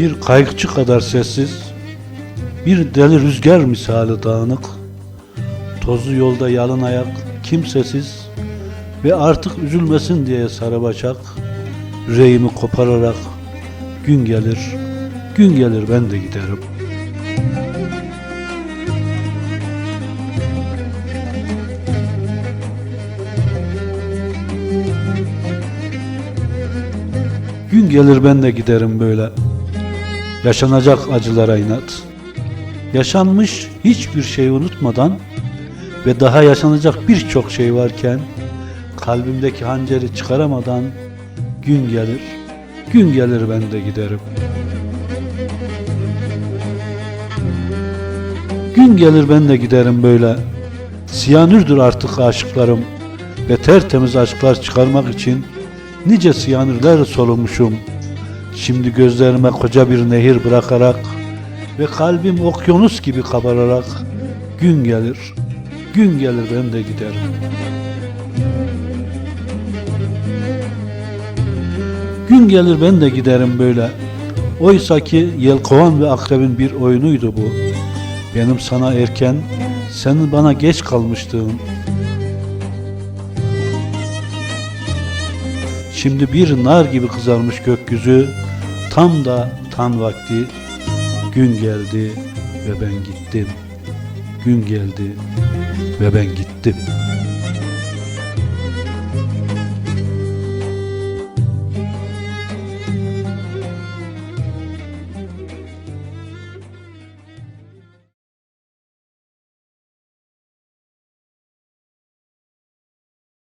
Bir kayıkçı kadar sessiz, bir deli rüzgar misali dağınık, tozlu yolda yalın ayak, kimsesiz ve artık üzülmesin diye sarı başak, yüreğimi kopararak gün gelir, gün gelir ben de giderim. Gün gelir ben de giderim böyle. Yaşanacak acılara inat. Yaşanmış hiçbir şeyi unutmadan ve daha yaşanacak birçok şey varken kalbimdeki hanceri çıkaramadan gün gelir, gün gelir ben de giderim. Gün gelir ben de giderim böyle. Siyanürdür artık aşıklarım ve tertemiz aşklar çıkarmak için nice siyanürler solumuşum. Şimdi gözlerime koca bir nehir bırakarak ve kalbim okyanus gibi kabararak gün gelir, gün gelir ben de giderim. Gün gelir ben de giderim böyle. Oysa ki yelkovan ve akrebin bir oyunuydu bu. Benim sana erken, senin bana geç kalmıştığın. Şimdi bir nar gibi kızarmış gökyüzü, tam da tan vakti, gün geldi ve ben gittim. Gün geldi ve ben gittim.